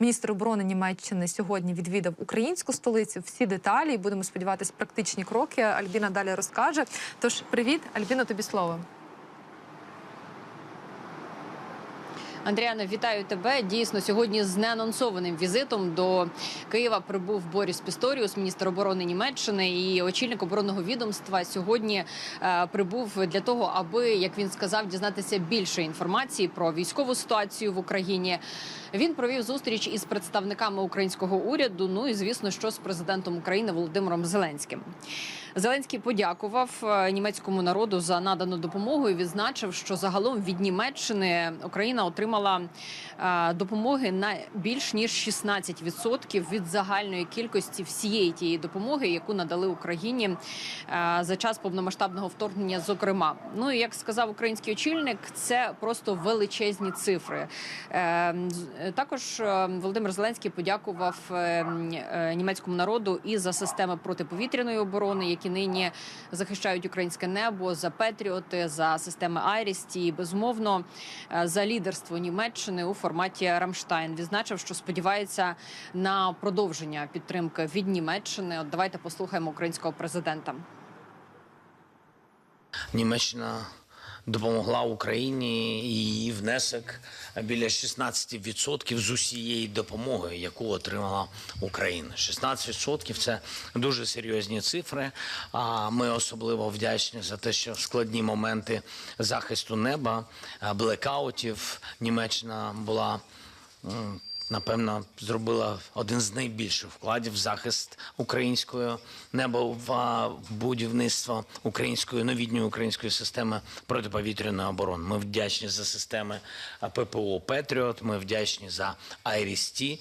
Міністр оборони Німеччини сьогодні відвідав українську столицю. Всі деталі будемо сподіватися, практичні кроки. Альбіна далі розкаже. Тож, привіт, Альбіна, тобі слово. Андріана, вітаю тебе. Дійсно, сьогодні з неанонсованим візитом до Києва прибув Боріс Пісторіус, міністр оборони Німеччини і очільник оборонного відомства. Сьогодні е, прибув для того, аби як він сказав, дізнатися більше інформації про військову ситуацію в Україні. Він провів зустріч із представниками українського уряду. Ну і звісно, що з президентом України Володимиром Зеленським. Зеленський подякував е, німецькому народу за надану допомогу і відзначив, що загалом від Німеччини Україна отримала е, допомоги на більш ніж 16% від загальної кількості всієї тієї допомоги, яку надали Україні е, за час повномасштабного вторгнення. Зокрема, ну і як сказав український очільник, це просто величезні цифри. Також Володимир Зеленський подякував е, м, е, німецькому народу і за системи протиповітряної оборони, які нині захищають українське небо, за Петріоти, за системи Айрісті, і безумовно е, за лідерство Німеччини у форматі Рамштайн. Відзначив, що сподівається на продовження підтримки від Німеччини. От давайте послухаємо українського президента. Німеччина допомогла Україні її внесок біля 16% з усієї допомоги, яку отримала Україна. 16% – це дуже серйозні цифри. А ми особливо вдячні за те, що в складні моменти захисту неба, блекаутів Німеччина була. Напевно, зробила один з найбільших вкладів в захист українського неба в будівництво української новітньої української системи протиповітряної оборони. Ми вдячні за системи ППО Петріот. Ми вдячні за Айрісті.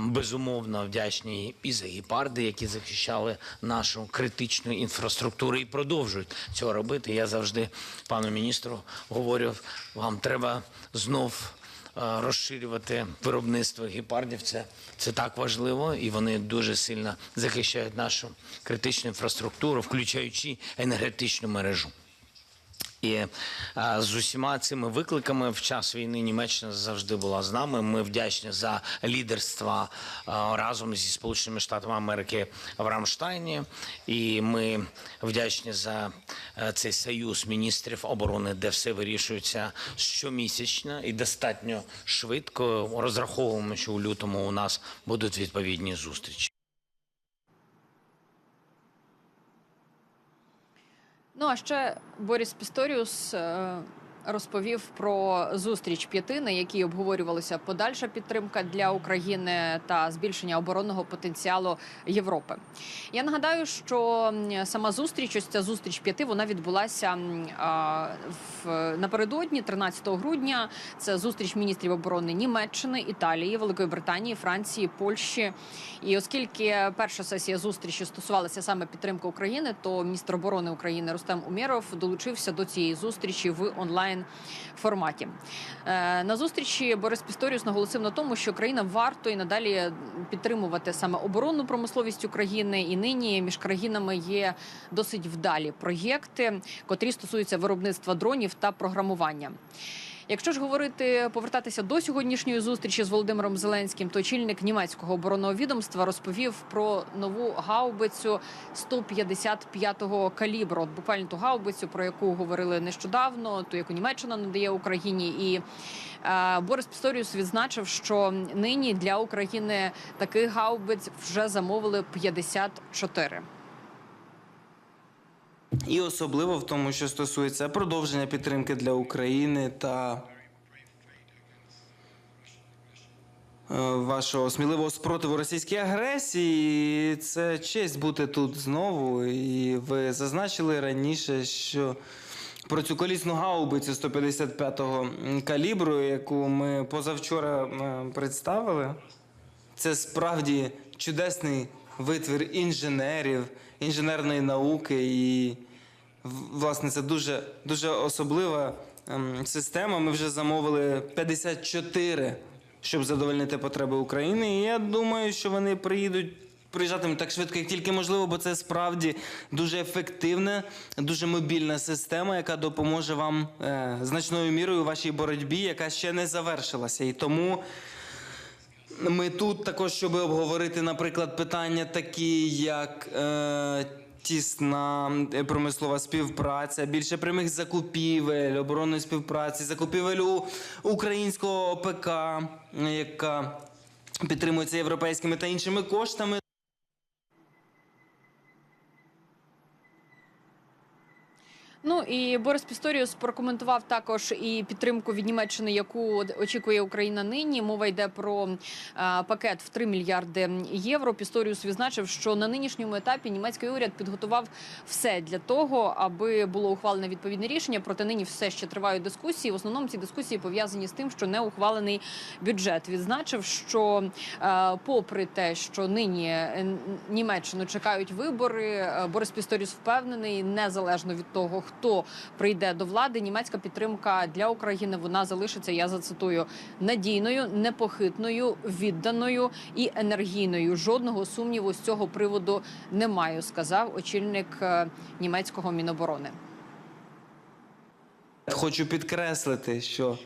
Безумовно, вдячні і за гепарди, які захищали нашу критичну інфраструктуру і продовжують цього робити. Я завжди пану міністру говорю: вам треба знов розширювати виробництво гепардів. Це, це так важливо, і вони дуже сильно захищають нашу критичну інфраструктуру, включаючи енергетичну мережу. І е, з усіма цими викликами в час війни Німеччина завжди була з нами. Ми вдячні за лідерство е, разом зі Сполученими Штатами Америки в Рамштайні. І ми вдячні за е, цей союз міністрів оборони, де все вирішується щомісячно і достатньо швидко. Розраховуємо, що у лютому у нас будуть відповідні зустрічі. Ну а ще Борис Пісторіус е, розповів про зустріч п'яти, на якій обговорювалася подальша підтримка для України та збільшення оборонного потенціалу Європи. Я нагадаю, що сама зустріч, ось ця зустріч п'яти, вона відбулася в напередодні, 13 грудня. Це зустріч міністрів оборони Німеччини, Італії, Великої Британії, Франції, Польщі. І оскільки перша сесія зустрічі стосувалася саме підтримки України, то міністр оборони України Рустем Умєров долучився до цієї зустрічі в онлайн форматі. Е, На зустрічі Борис Пісторіус наголосив на тому, що країна варто і надалі підтримувати саме оборонну промисловість України. І нині між країнами є досить вдалі проєкти, котрі стосуються виробництва дронів та програмування. Якщо ж говорити повертатися до сьогоднішньої зустрічі з Володимиром Зеленським, то очільник німецького оборонного відомства розповів про нову гаубицю 155-го калібру. От буквально ту гаубицю, про яку говорили нещодавно, ту яку Німеччина надає Україні, і е, Борис Пісторіус відзначив, що нині для України таких гаубиць вже замовили 54. І особливо в тому, що стосується продовження підтримки для України та е, вашого сміливого спротиву російській агресії. Це честь бути тут знову. І ви зазначили раніше, що про цю колісну гаубицю 155-го калібру, яку ми позавчора е, представили. Це справді чудесний витвір інженерів, інженерної науки, і власне це дуже, дуже особлива ем, система. Ми вже замовили 54, щоб задовольнити потреби України. І я думаю, що вони приїдуть. Приїжджатимуть так швидко, як тільки можливо, бо це справді дуже ефективна, дуже мобільна система, яка допоможе вам е, значною мірою у вашій боротьбі, яка ще не завершилася. І тому ми тут також, щоб обговорити, наприклад, питання такі, як е, тісна е, промислова співпраця, більше прямих закупівель, оборонної співпраці, закупівель у українського ОПК, е, яка підтримується європейськими та іншими коштами. Ну і Борис Пісторіус прокоментував також і підтримку від Німеччини, яку очікує Україна нині. Мова йде про е, пакет в 3 мільярди євро. Пісторіус відзначив, що на нинішньому етапі німецький уряд підготував все для того, аби було ухвалене відповідне рішення. Проте нині все ще тривають дискусії. В основному ці дискусії пов'язані з тим, що не ухвалений бюджет. Відзначив, що е, попри те, що нині е, Німеччину чекають вибори, е, Борис Пісторіус впевнений, незалежно від того, хто прийде до влади, німецька підтримка для України вона залишиться. Я зацитую надійною, непохитною, відданою і енергійною. Жодного сумніву з цього приводу не маю, сказав очільник е, німецького міноборони. Хочу підкреслити, що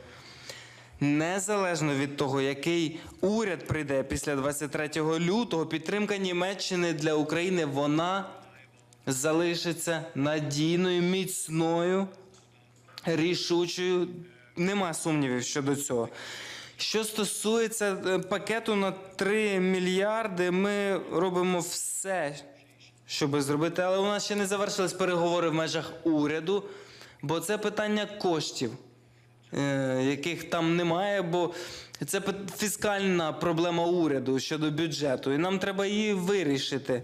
незалежно від того, який уряд прийде після 23 лютого, підтримка Німеччини для України вона залишиться надійною, міцною, рішучою. Нема сумнівів щодо цього. Що стосується е, пакету на 3 мільярди, ми робимо все, щоб зробити, але у нас ще не завершились переговори в межах уряду, бо це питання коштів, е, яких там немає, бо це фіскальна проблема уряду щодо бюджету, і нам треба її вирішити.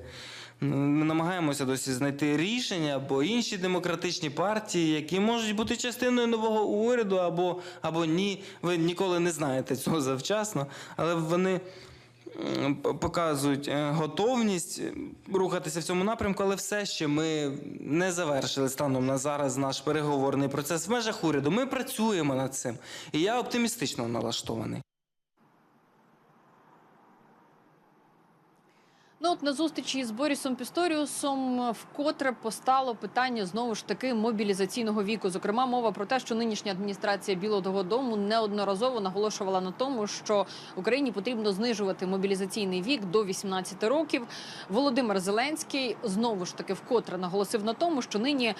Ми намагаємося досі знайти рішення або інші демократичні партії, які можуть бути частиною нового уряду, або, або ні. Ви ніколи не знаєте цього завчасно, але вони показують е, готовність е, рухатися в цьому напрямку, але все ще ми не завершили станом на зараз наш переговорний процес в межах уряду. Ми працюємо над цим, і я оптимістично налаштований. Ну от на зустрічі з Борісом Пісторіусом вкотре постало питання знову ж таки мобілізаційного віку. Зокрема, мова про те, що нинішня адміністрація Білого Дому неодноразово наголошувала на тому, що Україні потрібно знижувати мобілізаційний вік до 18 років. Володимир Зеленський знову ж таки вкотре наголосив на тому, що нині е,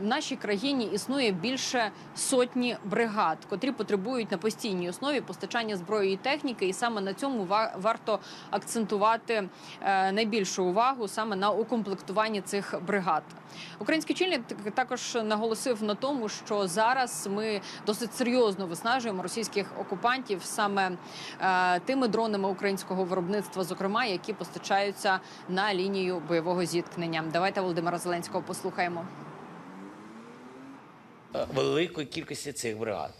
в нашій країні існує більше сотні бригад, котрі потребують на постійній основі постачання зброї і техніки, і саме на цьому ва- варто акцентувати найбільшу увагу саме на укомплектуванні цих бригад. Український чільник також наголосив на тому, що зараз ми досить серйозно виснажуємо російських окупантів саме е, тими дронами українського виробництва, зокрема, які постачаються на лінію бойового зіткнення. Давайте Володимира Зеленського послухаємо. е, великої кількості цих бригад,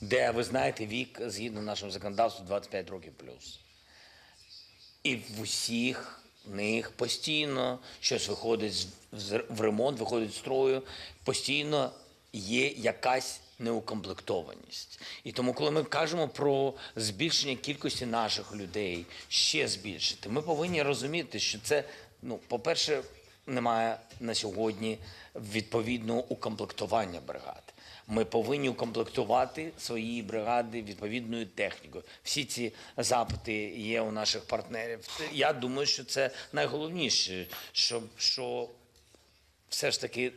де ви знаєте вік згідно нашого законодавства 25 років плюс. І в усіх них постійно щось виходить в ремонт, виходить з строю, постійно є якась неукомплектованість. І тому, коли ми кажемо про збільшення кількості наших людей, ще збільшити, ми повинні розуміти, що це, ну, по-перше, немає на сьогодні відповідного укомплектування бригад. Ми повинні укомплектувати свої бригади відповідною технікою. Всі ці запити є у наших партнерів. Я думаю, що це найголовніше, що, що все ж таки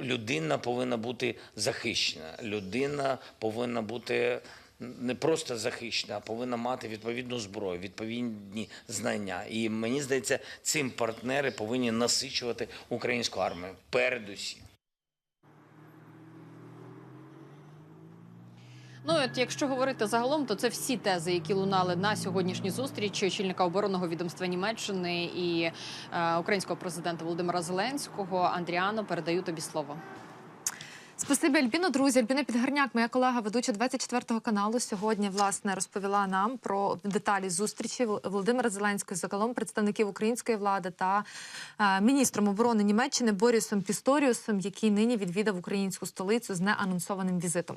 людина повинна бути захищена. Людина повинна бути не просто захищена, а повинна мати відповідну зброю, відповідні знання. І мені здається, цим партнери повинні насичувати українську армію передусім. Ну от якщо говорити загалом, то це всі тези, які лунали на сьогоднішній зустрічі очільника оборонного відомства Німеччини і е, українського президента Володимира Зеленського. Андріано, передаю тобі слово. Спасибі, Альбіно. Друзі, Альбіна Підгарняк, моя колега, ведуча 24 каналу, сьогодні власне розповіла нам про деталі зустрічі Володимира Зеленського, загалом представників української влади та е, міністром оборони Німеччини Борісом Пісторіусом, який нині відвідав українську столицю з неанонсованим візитом.